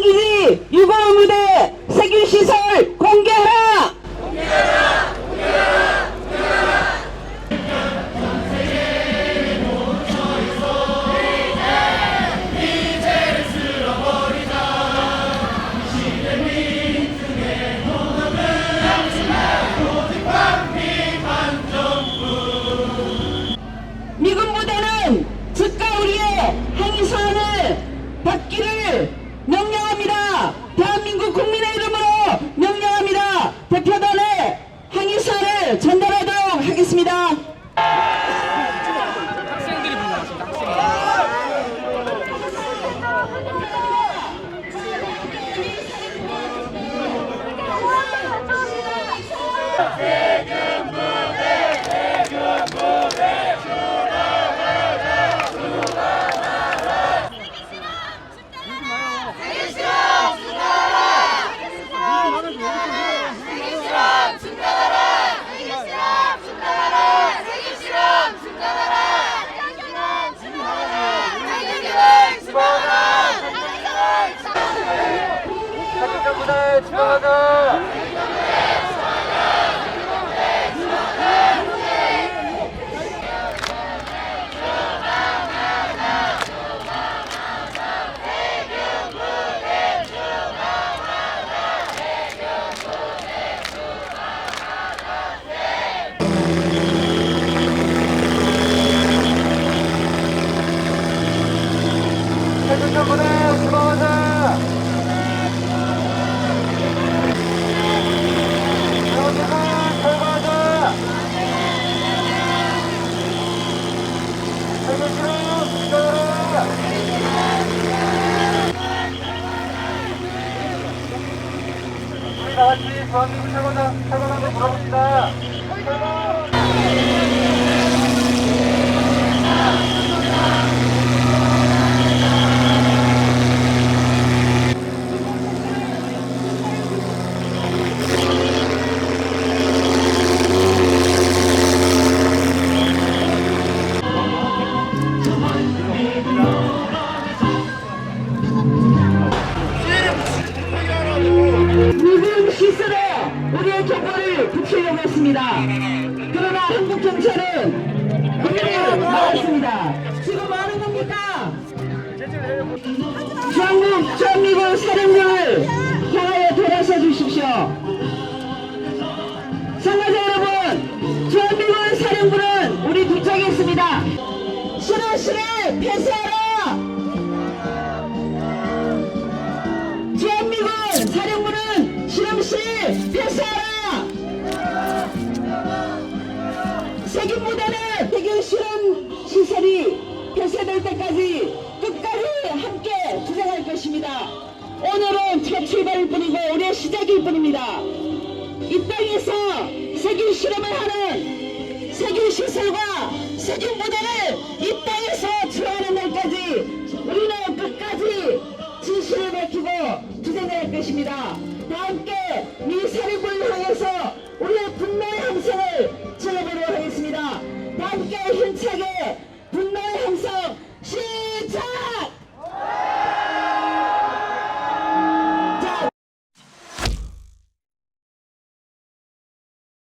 신기리 유골 무대 세균 시설 공개하라. 민군보다는 즉각 우리의 행선을 받기를 실험 중단하라! 세계 실험 중단하라! 세계 실험 중단하라! 세계 실험 중단하라! 세계 실험 중단하라! 정부대 지방하자. 정부대 지방하자. 여러분들 결과하자. 세계 실험 중단하라. 우리 다 같이 대한민국 최고다 최고라고 물어봅시다. 모든 했습니다. 그러나 한국 경찰은 우리를 막았습니다. 지금 뭐 하는 겁니까? 중국 전미군 사령부를 향하여 돌아서 주십시오. 참가자 여러분, 주한미군 사령부는 우리 뒤쪽에 있습니다. 신호실을 폐쇄하라! 주한미군 사령부는 실험실 폐쇄하라! 세계 실험 시설이 폐쇄될 때까지 끝까지 함께 투쟁할 것입니다. 오늘은 첫 출발일 뿐이고 우리의 시작일 뿐입니다. 이 땅에서 세계 실험을 하는 세계 시설과 세계 무대를 이 땅에서